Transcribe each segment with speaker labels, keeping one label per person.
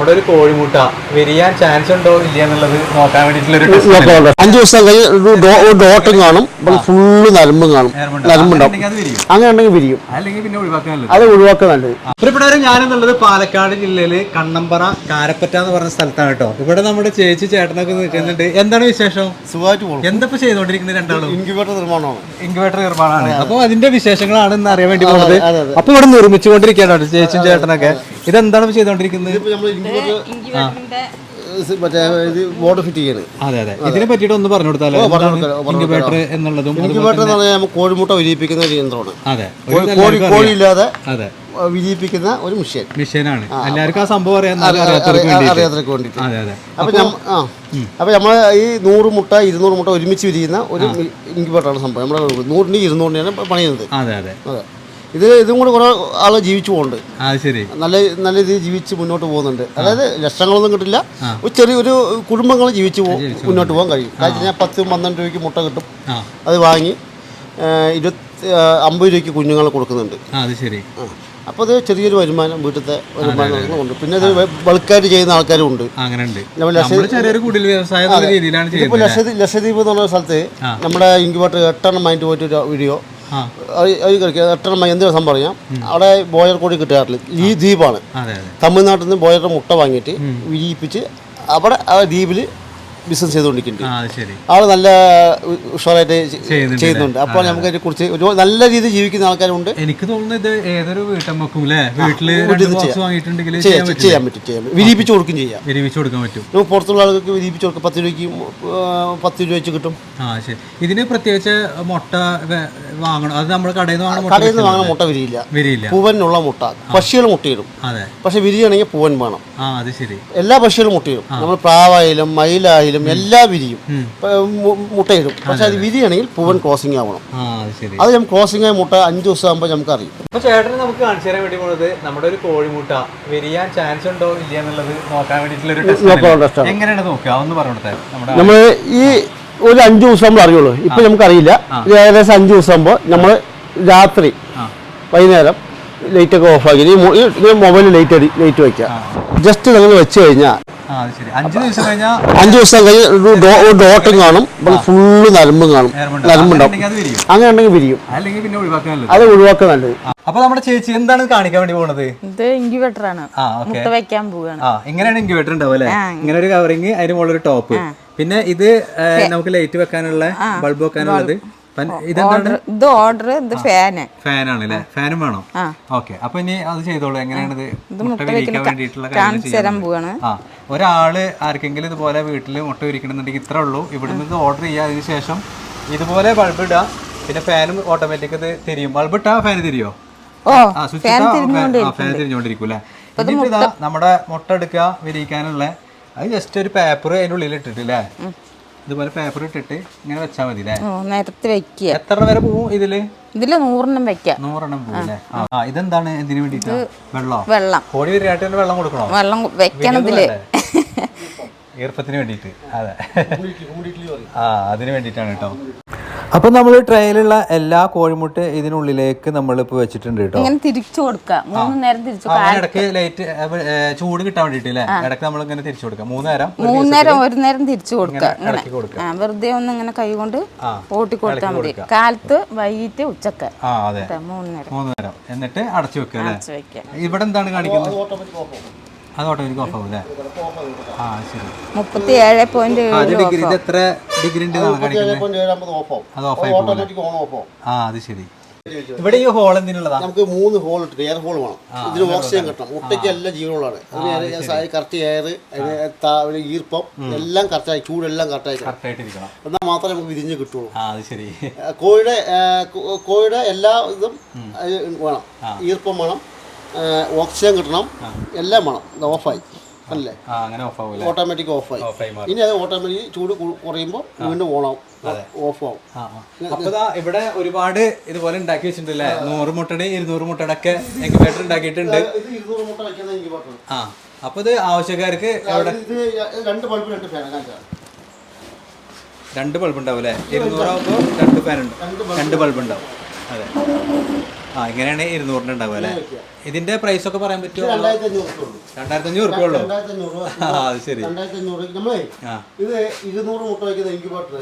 Speaker 1: നമ്മുടെ ഒരു കോഴിമുട്ട. വിരിയാൻ ചാൻസ് ഉണ്ടോ ഇല്ല എന്നുള്ളത് നോക്കാൻ വേണ്ടിയിട്ടുള്ളൊരു
Speaker 2: അഞ്ചു. ദിവസം കഴിഞ്ഞ് ഡോട്ടും കാണും. ഫുള്ള് നരമ്പും കാണും. നരമ്പുണ്ടാവും.
Speaker 1: അങ്ങനെയുണ്ടെങ്കിൽ അത് വിരിയും.
Speaker 2: അങ്ങനെ ഉണ്ടെങ്കിൽ വിരിയും.
Speaker 1: അല്ലെങ്കിൽ പിന്നെ ഒഴിവാക്കാനല്ലോ
Speaker 2: അത് ഒഴിവാക്കുക നല്ലത്.
Speaker 1: പ്രിയപ്പെട്ടവരെ ഞാനെന്നുള്ളത് പാലക്കാട് ജില്ലയിൽ കണ്ണമ്പറ കാരപ്പറ്റ എന്ന് പറഞ്ഞ സ്ഥലത്താണ് കേട്ടോ. ഇവിടെ നമ്മുടെ ചേച്ചി ചേട്ടനൊക്കെ നിൽക്കുന്നുണ്ട്. എന്താണ് വിശേഷം?
Speaker 2: സുഖമായിട്ട് പോകും
Speaker 1: എന്തപ്പോ ചെയ്തോണ്ടിരിക്കുന്നത് രണ്ടാളും?
Speaker 2: ഇൻക്യുബേറ്റർ നിർമ്മാണമാണ്.
Speaker 1: ഇൻക്യുബേറ്റർ നിർമ്മാണമാണ്. അപ്പൊ അതിന്റെ വിശേഷങ്ങളാണ് ഇന്ന് അറിയാൻ വേണ്ടി പോകുന്നത്.
Speaker 2: അതെ, അതെ.
Speaker 1: അപ്പൊ ഇവിടെ നിർമ്മിച്ചുകൊണ്ടിരിക്കുകയാണ് ചേച്ചിയും ചേട്ടനൊക്കെ. ഇതെന്താണ് ചെയ്തോണ്ടിരിക്കുന്നത്?
Speaker 2: മറ്റേ ബോർഡ് ഫിറ്റ് ചെയ്യാണ്
Speaker 1: അതെ അതെ. ഇതിനെ പറ്റിയിട്ട് ഒന്ന് പറഞ്ഞു കൊടുത്താലോ? ഇൻക്യുബേറ്റർ എന്നുള്ളതും
Speaker 2: ഇൻക്യുബേറ്റർ എന്ന് പറഞ്ഞാൽ കോഴിമുട്ട വിരിയിപ്പിക്കുന്ന ഒരു യന്ത്രമാണ്.
Speaker 1: അതെ.
Speaker 2: കോഴി- കോഴി. ഇല്ലാതെ
Speaker 1: അതെ.
Speaker 2: വിജയിപ്പിക്കുന്ന വിരിയിപ്പിക്കുന്ന ഒരു മിഷ്യൻ.
Speaker 1: മിഷനാണ് എല്ലാവർക്കും ആ സംഭവം അറിയാൻ അറിയാത്തവർക്ക്
Speaker 2: വേണ്ടി
Speaker 1: അതെ അതെ.
Speaker 2: അപ്പൊ അപ്പൊ നമ്മൾ ഈ നൂറ് മുട്ട ഇരുന്നൂറ് മുട്ട ഒരുമിച്ച് വിരിയുന്ന ഒരു ഇൻക്യുബേറ്ററാണ് സംഭവം. നമ്മുടെ നൂറിന് ഇരുന്നൂറിനാണ് പണിയുന്നത്.
Speaker 1: അതെ അതെ.
Speaker 2: അതെ. ഇത് ഇതും കൂടെ കുറേ ആൾ ജീവിച്ചു പോകുന്നുണ്ട്
Speaker 1: ആ ശരി.
Speaker 2: നല്ല നല്ല രീതിയിൽ ജീവിച്ച് മുന്നോട്ട് പോകുന്നുണ്ട്. അതായത് ലക്ഷങ്ങളൊന്നും കിട്ടില്ല. ഒരു ചെറിയൊരു കുടുംബങ്ങൾ ജീവിച്ച് പോ- മുന്നോട്ട് പോകാൻ കഴിയും. കാരണം വെച്ച് കഴിഞ്ഞാൽ പത്ത് പന്ത്രണ്ട് രൂപയ്ക്ക് മുട്ട കിട്ടും.
Speaker 1: ആ.
Speaker 2: അത് വാങ്ങി ആ, ഇരുപത്തി ആ, അമ്പത് രൂപയ്ക്ക് കുഞ്ഞുങ്ങൾ കൊടുക്കുന്നുണ്ട്.
Speaker 1: ആ അത് ശരി.
Speaker 2: ആ. അപ്പോൾ അത് ചെറിയൊരു വരുമാനം വീട്ടിലത്തെ ഉണ്ട്. പിന്നെ അത് ബൾക്കായിട്ട് ചെയ്യുന്ന ആൾക്കാരും ഉണ്ട്.
Speaker 1: അങ്ങനെ ഉണ്ട്
Speaker 2: നമ്മൾ
Speaker 1: ചെറിയൊരു കുടിൽ വ്യവസായം എന്നുള്ള രീതിയിലാണ്
Speaker 2: ഇപ്പോൾ
Speaker 1: ചെയ്യുന്നത്
Speaker 2: ലക്ഷദ്വീപ് ലക്ഷദ്വീപ് എന്ന് പറഞ്ഞ സ്ഥലത്ത് നമ്മുടെ ഇൻക്യുബേറ്റർ എട്ടെണ്ണം മൈൻഡ് പോയിട്ട് ഒരു വീഡിയോ അത് കളിക്കുക എട്ടെണ്ണം എന്ത് സംഭവം പറഞ്ഞാൽ അവിടെ ബോയർ കോഴി കിട്ടാറില്ല. ഈ ദ്വീപാണ്. തമിഴ്നാട്ടിൽ നിന്ന് ബോയറുടെ മുട്ട വാങ്ങിയിട്ട് വിരിയിപ്പിച്ച് അവിടെ ആ ദ്വീപിൽ ബിസിനസ് ചെയ്തുകൊണ്ടിരിക്കുന്നുണ്ട്. ആൾ നല്ല ഉഷാറായിട്ട്
Speaker 1: ചെയ്യുന്നുണ്ട്
Speaker 2: അപ്പോൾ നമുക്ക് അതിനെ കുറിച്ച് ഒരു നല്ല രീതിയിൽ ജീവിക്കുന്ന ആൾക്കാരുണ്ട്.
Speaker 1: എനിക്ക് തോന്നുന്നത് ഇത് ഏതൊരു വീട്ടമ്മക്കും അല്ലേ? വീട്ടിൽ രണ്ട് ബോക്സ് വാങ്ങിയിട്ടുണ്ടെങ്കിൽ ചെയ്യാൻ പറ്റും
Speaker 2: ചെയ്യാൻ പറ്റും ചെയ്യാൻ പറ്റും. ചെയ്യാം.
Speaker 1: വിരിവിച്ചു കൊടുക്കാൻ പറ്റും.
Speaker 2: പുറത്തുള്ള ആളുകൾക്ക് വിരിപ്പിച്ചു കൊടുക്കും. പത്ത് രൂപയ്ക്ക് പത്ത് രൂപ വെച്ച് കിട്ടും.
Speaker 1: ആ ശരി. ഇതിന് പ്രത്യേകിച്ച് മുട്ട വാങ്ങണം. അത് നമ്മൾ കടയിൽ നിന്ന് വാങ്ങണ മുട്ട
Speaker 2: കടയിൽ നിന്ന് വാങ്ങുന്ന മുട്ട വിരിയില്ല.
Speaker 1: വിരിയില്ല.
Speaker 2: പൂവനുള്ള മുട്ട. പക്ഷികൾ മുട്ടയിടും.
Speaker 1: അതെ.
Speaker 2: പക്ഷെ വിരിയാണെങ്കിൽ പൂവൻ വേണം.
Speaker 1: ആ അത് ശരി.
Speaker 2: എല്ലാ പക്ഷികളും മുട്ടയിടും. നമ്മൾ പ്രാവായാലും മയിലായാലും എല്ലാം വിരിയും. മുട്ടയിടും. പക്ഷെ അത് വിരിയാണെങ്കിൽ പൂവൻ ക്രോസിംഗ് ആവണം.
Speaker 1: ആ അത്
Speaker 2: നമുക്ക് ക്രോസിംഗ് ആയ മുട്ട അഞ്ച് ദിവസം ആകുമ്പോൾ നമുക്ക് അറിയും
Speaker 1: അപ്പൊ ചേട്ടന് നമുക്ക് കാണിച്ചു തരാൻ വേണ്ടി പോകുന്നത് നമ്മുടെ ഒരു കോഴിമുട്ട. വിരിയാൻ ചാൻസ് ഉണ്ടോ ഇല്ല എന്നുള്ളത് നോക്കാൻ വേണ്ടിട്ടുള്ള ഒരു
Speaker 2: നോക്കാനുള്ള
Speaker 1: ടെസ്റ്റ് എങ്ങനെയാണ് നോക്കുക? ഒന്ന്
Speaker 2: നമ്മൾ ഈ ഒരു അഞ്ച് ദിവസം നമ്മൾ അറിയുള്ളൂ. ഇപ്പൊ നമുക്ക് അറിയില്ല ഇത് ഏകദേശം അഞ്ച് ദിവസം ആകുമ്പോൾ നമ്മൾ രാത്രി വൈകുന്നേരം ലൈറ്റ് ഒക്കെ ഓഫ് ആക്കി. ഈ മൊബൈലിൽ ലൈറ്റ് അടി ലൈറ്റ് വെക്കാം. ജസ്റ്റ് നിങ്ങൾ വെച്ച് കഴിഞ്ഞാൽ
Speaker 1: അഞ്ച് ദിവസം കഴിഞ്ഞാൽ
Speaker 2: കഴിഞ്ഞ് ഡോട്ടും കാണും. ഫുള്ള് നരമ്പും കാണും. നരമ്പുണ്ടാവും. അങ്ങനെ ഉണ്ടെങ്കിൽ വിരിയും.
Speaker 1: അല്ലെങ്കിൽ പിന്നെ ഒഴിവാക്കാനല്ലോ
Speaker 2: അത് ഒഴിവാക്കുക നല്ലത്.
Speaker 1: അപ്പൊ നമ്മുടെ ചേച്ചി എന്താണ് കാണിക്കാൻ വേണ്ടി പോണത്?
Speaker 3: ഇത് ഇൻക്യുബേറ്റർ ആണ്.
Speaker 1: ആ ഓക്കെ.
Speaker 3: മുട്ട വെക്കാൻ പോവുകയാണ്
Speaker 1: ആ ഇങ്ങനെയാണ് ഇൻക്യുബേറ്റർ ഉണ്ടാവും അല്ലെ? ഇങ്ങനെ ഒരു കവറിങ് അതിന് മുകളിൽ ഒരു ടോപ്പ് പിന്നെ ഇത് നമുക്ക് ലൈറ്റ് വെക്കാനുള്ള ബൾബ് വെക്കാനുള്ളത്.
Speaker 3: ഇത് ഓർഡർ ഇത് ഫാന്
Speaker 1: ഫാനാണ് അല്ലേ ഫാനും വേണം?
Speaker 3: ആ.
Speaker 1: ഓക്കെ. അപ്പൊ ഇനി അത് ചെയ്തോളൂ. എങ്ങനെയാണ് ഇത്
Speaker 3: ഇത്
Speaker 1: മുട്ട
Speaker 3: മുട്ട
Speaker 1: വിരിക്കാൻ
Speaker 3: വെക്കുന്ന
Speaker 1: വേണ്ടിയിട്ടുള്ള കാര്യങ്ങൾ
Speaker 3: കാണിച്ചു തരാൻ
Speaker 1: ചെയ്യുന്നത്?
Speaker 3: പോവാണ്.
Speaker 1: ആ. ഒരാൾ ആർക്കെങ്കിലും ഇതുപോലെ വീട്ടിൽ മുട്ട വിരിക്കണമെന്നുണ്ടെങ്കിൽ ഇത്ര ഉള്ളൂ. ഇവിടുന്ന് ഇത് ഓർഡർ ചെയ്യുക അതിന് ശേഷം ഇതുപോലെ ബൾബ് ഇടുക പിന്നെ ഫാനും ഓട്ടോമാറ്റിക് ഇത് തിരിയും. ബൾബ് ഇട്ടാ ഫാൻ തിരിയോ? ഫാൻ തിരിഞ്ഞോണ്ടിരിക്കും അല്ലേ എന്നിട്ട് ഇതാ നമ്മുടെ മുട്ട എടുക്കുക വിരിയിക്കാനുള്ള അത് ജസ്റ്റ് ഒരു പേപ്പർ അതിന്റെ ഉള്ളിൽ ഇട്ടിട്ട് അല്ലേ ഇതുപോലെ പേപ്പർ ഇട്ടിട്ട് ഇങ്ങനെ വെച്ചാൽ മതി അല്ലേ
Speaker 3: നിരത്തി വെക്കുക.
Speaker 1: എത്ര വരെ പോവും ഇതിൽ?
Speaker 3: ഇതിൽ നൂറെണ്ണം വെക്കാം
Speaker 1: നൂറെണ്ണം പോവും അല്ലേ ആ ഇതെന്താണ് എന്തിനു വേണ്ടിട്ട് വെള്ളം?
Speaker 3: വെള്ളം.
Speaker 1: കോടി വരികയായിട്ട് വെള്ളം കൊടുക്കണോ?
Speaker 3: വെള്ളം വെക്കണം ഇതിൽ.
Speaker 1: ഈർപ്പത്തിന് വേണ്ടിയിട്ട്. അതെ. ആ അതിന് വേണ്ടിയിട്ടാണ് കേട്ടോ. അപ്പൊ നമ്മൾ ട്രയലുള്ള എല്ലാ കോഴിമുട്ട ഇതിനുള്ളിലേക്ക് നമ്മൾ ഇപ്പൊ വെച്ചിട്ടുണ്ട് കേട്ടോ
Speaker 3: ഇങ്ങനെ തിരിച്ചു കൊടുക്കുക. മൂന്ന് നേരം തിരിച്ചു
Speaker 1: ഇടയ്ക്ക് ലൈറ്റ് ചൂട് കിട്ടാൻ വേണ്ടിട്ട് ഇടയ്ക്ക് നമ്മൾ ഇങ്ങനെ തിരിച്ചു കൊടുക്കുക. മൂന്ന് നേരം ഒരു
Speaker 3: മൂന്ന് നേരം ഒരു നേരം തിരിച്ചു കൊടുക്കുക. വെറുതെ ഒന്ന് ഇങ്ങനെ കൈ കൊണ്ട് ഓട്ടി കൊടുത്താൽ മതി. കാലത്ത് വൈകിട്ട് ഉച്ചയ്ക്ക്.
Speaker 1: ആ അതെ.
Speaker 3: മൂന്ന് നേരം.
Speaker 1: മൂന്ന് നേരം. എന്നിട്ട് അടച്ചു വെക്കുക അല്ലേ
Speaker 3: അടച്ച് വെക്കുക.
Speaker 1: ഇവിടെ എന്താണ് കാണിക്കുന്നത്? അത് ഓട്ടോമാറ്റിക് ഓഫ് ആവും അല്ലേ ആ ശരി.
Speaker 3: മുപ്പത്തി ഏഴ് പോയിന്റ്
Speaker 1: ആ, ഡിഗ്രി ഇത് എത്ര ഡിഗ്രി ഉണ്ട് എന്നാണ് കാണിക്കുന്നത്? അത് ഓഫ് ആയി പോകും
Speaker 2: ഓട്ടോമാറ്റിക് ഓൺ ഓഫ്
Speaker 1: ആ അത് ശരി. ഇവിടെ ഈ ഹോൾ എന്തിനുള്ളതാ?
Speaker 2: നമുക്ക് മൂന്ന് ഹോൾ ഇട്ടിട്ട് എയർ ഹോൾ വേണം. ഇതിന് ഓക്സിജൻ കിട്ടണം. മുട്ടയ്ക്ക് എല്ലാം ജീവനുള്ളതാണ്. അതിന് കറക്റ്റ് എയർ അതിന് താ- അതിന് ഈർപ്പം എല്ലാം കറക്റ്റായി ചൂടെല്ലാം കറക്റ്റായി
Speaker 1: കറക്റ്റ് ആയിട്ടിരിക്കണം
Speaker 2: എന്നാൽ മാത്രമേ നമുക്ക് വിരിഞ്ഞ് കിട്ടുള്ളൂ.
Speaker 1: ആ അത് ശരി.
Speaker 2: ആ, കോഴിയുടെ ആ, കോ- കോഴിയുടെ എല്ലാ ഇതും അത് വേണം. ഈർപ്പം വേണം. ഓക്സിജൻ കിട്ടണം. എല്ലാം വേണം. ഇത് ഓഫായി. അല്ലേ? ഓട്ടോമാറ്റിക് ഓഫായി ഇനി അത് ഓട്ടോമാറ്റിക് ചൂട് കുറയുമ്പോൾ വീണ്ടും ഓണാവും ഓഫ് ആവും.
Speaker 1: അപ്പൊ ഇവിടെ ഒരുപാട് ഇതുപോലെ ഉണ്ടാക്കി വെച്ചിട്ടുണ്ട് അല്ലേ നൂറ് മുട്ടയുടെ ഇരുന്നൂറ് മുട്ടയുടെ ഒക്കെ ഇൻക്യുബേറ്റർ ഉണ്ടാക്കിയിട്ടുണ്ട്
Speaker 2: ഇരുന്നൂറ് മുട്ട
Speaker 1: ആ. അപ്പൊ ഇത് ആവശ്യക്കാർക്ക് എവിടെ?
Speaker 2: രണ്ട് ബൾബ് രണ്ട് ഫാൻ
Speaker 1: രണ്ട് ബൾബ് ഉണ്ടാവും അല്ലേ? ഇരുന്നൂറാകുമ്പോൾ രണ്ട് ഫാൻ ഉണ്ട്. രണ്ട് ബൾബ് ഉണ്ടാവും. അതെ. ആ ഇങ്ങനെയാണ് ഇരുന്നൂറിന് ഉണ്ടാവുക അല്ലേ? ഇതിന്റെ പ്രൈസ് ഒക്കെ പറയാൻ പറ്റുമോ?
Speaker 2: രണ്ടായിരത്തി അഞ്ഞൂറ് റുപ്യ ഉള്ളൂ.
Speaker 1: അത് ശരി.
Speaker 2: ഇത് ഇരുന്നൂറ് മുട്ട വയ്ക്കുന്ന ഇൻക്യുബേറ്റർ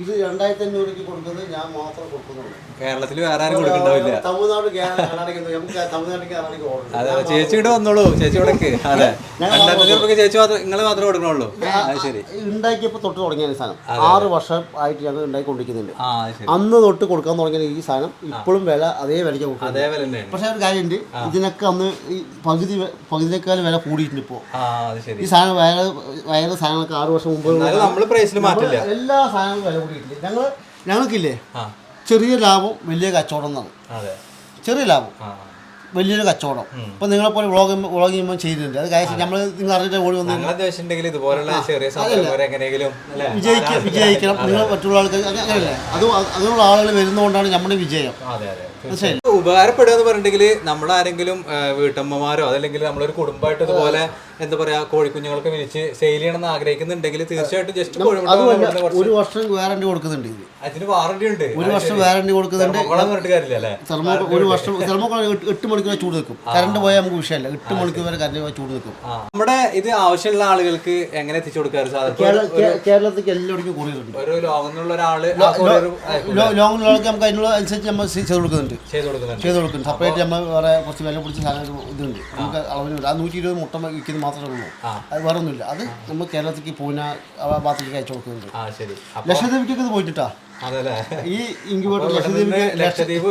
Speaker 2: ഇത് രണ്ടായിരത്തി അഞ്ഞൂറിക്ക് കൊടുക്കുന്നത് ഞാൻ മാത്രം കൊടുക്കുന്നുള്ളൂ.
Speaker 1: കേരളത്തിൽ വേറെ ആരും കൊടുക്കണ്ടാവില്ല
Speaker 2: തമിഴ്നാട് കർണാടക നമുക്ക് തമിഴ്നാട്ടിലേക്ക് കർണാടക ഓർഡർ
Speaker 1: ചേച്ചി ഇവിടെ വന്നോളൂ ചേച്ചി ഇവിടേക്ക്. അതെ രണ്ടായിരത്തി അഞ്ഞൂറ് ചേച്ചി മാത്രം നിങ്ങൾ മാത്രമേ കൊടുക്കണുള്ളൂ. ശരി.
Speaker 2: ഉണ്ടാക്കിയപ്പോൾ തൊട്ട് തുടങ്ങിയ സാധനം. ആറ് വർഷം ആയിട്ട് ഞങ്ങൾ ഉണ്ടാക്കിക്കൊണ്ടിരിക്കുന്നുണ്ട് അന്ന് തൊട്ട് കൊടുക്കാൻ തുടങ്ങിയ ഈ സാധനം ഇപ്പോഴും വില അതേ വിലയ്ക്ക്
Speaker 1: കൊടുക്കും
Speaker 2: പക്ഷേ ഒരു കാര്യമുണ്ട് ഇതിനൊക്കെ അന്ന് ഈ പകുതി പകുതിയേക്കാൾ വില കൂടിയിട്ടുണ്ട്
Speaker 1: ഇപ്പോ.
Speaker 2: ഈ സാധനം വയറ് വയറ് സാധനങ്ങളൊക്കെ ആറ് വർഷം മുമ്പ് എല്ലാ സാധനങ്ങളും വില കൂടിയിട്ടുണ്ട് ഞങ്ങൾ ഞങ്ങൾക്കില്ലേ ചെറിയ ലാഭം വലിയ കച്ചവടം എന്നാണ്. ചെറിയ ലാഭം വലിയൊരു കച്ചവടം. നിങ്ങളെ പോലെ വ്ളോഗ് വ്ളോഗ് ചെയ്യുമ്പോൾ ചെയ്യുന്നുണ്ട് അത് കാര്യം നമ്മൾ നിങ്ങൾ അറിഞ്ഞിട്ട് ഓടി വന്നു വിജയിക്കണം. നിങ്ങൾ മറ്റുള്ള ആൾക്ക് അങ്ങ- അങ്ങനെയല്ലേ? അത് അങ്ങനെയുള്ള ആളുകൾ വരുന്നതുകൊണ്ടാണ് നമ്മുടെ വിജയം.
Speaker 1: ഉപകാരപ്പെടുക എന്ന് പറഞ്ഞിട്ടുണ്ടെങ്കിൽ നമ്മൾ ആരെങ്കിലും വീട്ടമ്മമാരോ അതല്ലെങ്കിൽ നമ്മളൊരു കുടുംബമായിട്ട് ഇതുപോലെ എന്താ പറയാ കോഴിക്കുഞ്ഞുങ്ങൾക്ക് വിരിച്ച് സെയിൽ ചെയ്യണം എന്ന് ആഗ്രഹിക്കുന്നുണ്ടെങ്കിൽ തീർച്ചയായിട്ടും ജസ്റ്റ്
Speaker 2: ഒരു വർഷം വാറണ്ടി കൊടുക്കുന്നുണ്ട്
Speaker 1: അതിന് വാറണ്ടി ഉണ്ട്.
Speaker 2: ഒരു വർഷം വാറണ്ടി കൊടുക്കുന്നുണ്ട്. ഒരു വർഷം തെർമോക്കോൾ എട്ട് മണിക്കൂർ ചൂട് നിൽക്കും കറണ്ട് പോയാൽ നമുക്ക് വിഷയമല്ല. എട്ട് മണിക്കൂർ വരെ കറണ്ട് ചൂട് നിൽക്കും
Speaker 1: നമ്മുടെ ഇത് ആവശ്യമുള്ള ആളുകൾക്ക് എങ്ങനെ എത്തിച്ചു കൊടുക്കാറ് സാധിക്കും
Speaker 2: കേരള- കേ- കേരളത്തിലേക്ക് എല്ലാവർക്കും കൂടിയിട്ടുണ്ട്.
Speaker 1: ഒരു എന്നുള്ള ഒരാൾ.
Speaker 2: ലോങ്ങിലുള്ള ആൾക്ക് നമുക്ക് അതിനുള്ള അനുസരിച്ച് നമ്മൾ ചെയ്ത് കൊടുക്കുന്നുണ്ട്.
Speaker 1: ചെയ്ത് കൊടുക്കുന്നുണ്ട്.
Speaker 2: ചെയ്ത് കൊടുക്കും സെപ്പറേറ്റ് നമ്മൾ വേറെ കുറച്ച് വില പിടിച്ച സാധനം ഇതുണ്ട്. നമുക്ക് അളവിന് ആ നൂറ്റി ഇരുപത് മുട്ട വിൽക്കുന്നത് മാത്രമേ ഉള്ളൂ. അത് വേറെ ഒന്നുമില്ല അത് നമ്മൾ കേരളത്തിലേക്ക് പൂന ആ ഭാഗത്തേക്ക് അയച്ചു കൊടുക്കുന്നുണ്ട്. ലക്ഷദ്വീപിലേക്ക് പോയിട്ടാ ഈ ഇൻക്യുബേറ്റർ ലക്ഷദ്വീപ്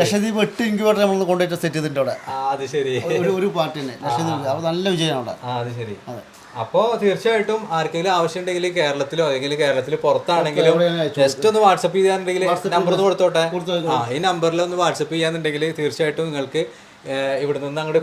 Speaker 1: ലക്ഷദ്വീപ്
Speaker 2: എട്ട് ഇൻക്യുബേറ്റർ നമ്മൾ കൊണ്ടുപോയിട്ട് സെറ്റ് ചെയ്തിട്ടുണ്ട് അവിടെ.
Speaker 1: അത് ശരി.
Speaker 2: ഒരു ഒരു പാർട്ടി തന്നെ. ലക്ഷദ്വീപ്. അത് നല്ല വിജയമാണ് അവിടെ.
Speaker 1: അത് ശരി. അപ്പോ തീർച്ചയായിട്ടും ആർക്കെങ്കിലും ആവശ്യമുണ്ടെങ്കിൽ കേരളത്തിലോ അല്ലെങ്കിൽ കേരളത്തിൽ പുറത്താണെങ്കിലും ജസ്റ്റ് ഒന്ന് വാട്സപ്പ് ചെയ്യാന്നുണ്ടെങ്കിൽ നമ്പർ ഒന്ന് കൊടുത്തോട്ടെ? ആ ഈ നമ്പറിൽ ഒന്ന് വാട്സപ്പ് ചെയ്യാന്നുണ്ടെങ്കിൽ തീർച്ചയായിട്ടും നിങ്ങൾക്ക് ഇവിടെ നിന്ന് അങ്ങോട്ട്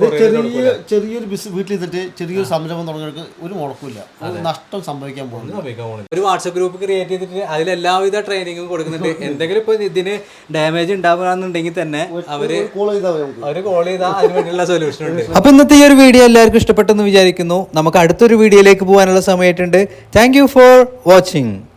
Speaker 2: ചെറിയൊരു ബിസ് വീട്ടിലിരുന്നിട്ട് ചെറിയൊരു സംരംഭം തുടങ്ങിയവർക്ക് ഒരു മുടക്കില്ല. നഷ്ടം സംഭവിക്കാൻ പോകുന്നു
Speaker 1: ഒരു വാട്സപ്പ് ഗ്രൂപ്പ് ക്രിയേറ്റ് ചെയ്തിട്ട് അതിൽ എല്ലാവിധ ട്രെയിനിങ്ങും കൊടുക്കുന്നുണ്ട്. എന്തെങ്കിലും ഇപ്പൊ ഇതിന് ഡാമേജ് ഉണ്ടാവുകയാണെന്നുണ്ടെങ്കിൽ തന്നെ അവർ
Speaker 2: കോൾ ചെയ്താൽ
Speaker 1: അവർ കോൾ ചെയ്താൽ അതിന് വേണ്ടിയുള്ള സൊല്യൂഷൻ ഉണ്ട്. അപ്പൊ ഇന്നത്തെ ഈ ഒരു വീഡിയോ എല്ലാവർക്കും ഇഷ്ടപ്പെട്ടെന്ന് വിചാരിക്കുന്നു. നമുക്ക് അടുത്തൊരു വീഡിയോയിലേക്ക് പോകാനുള്ള സമയമായിട്ടുണ്ട്. Thank you for watching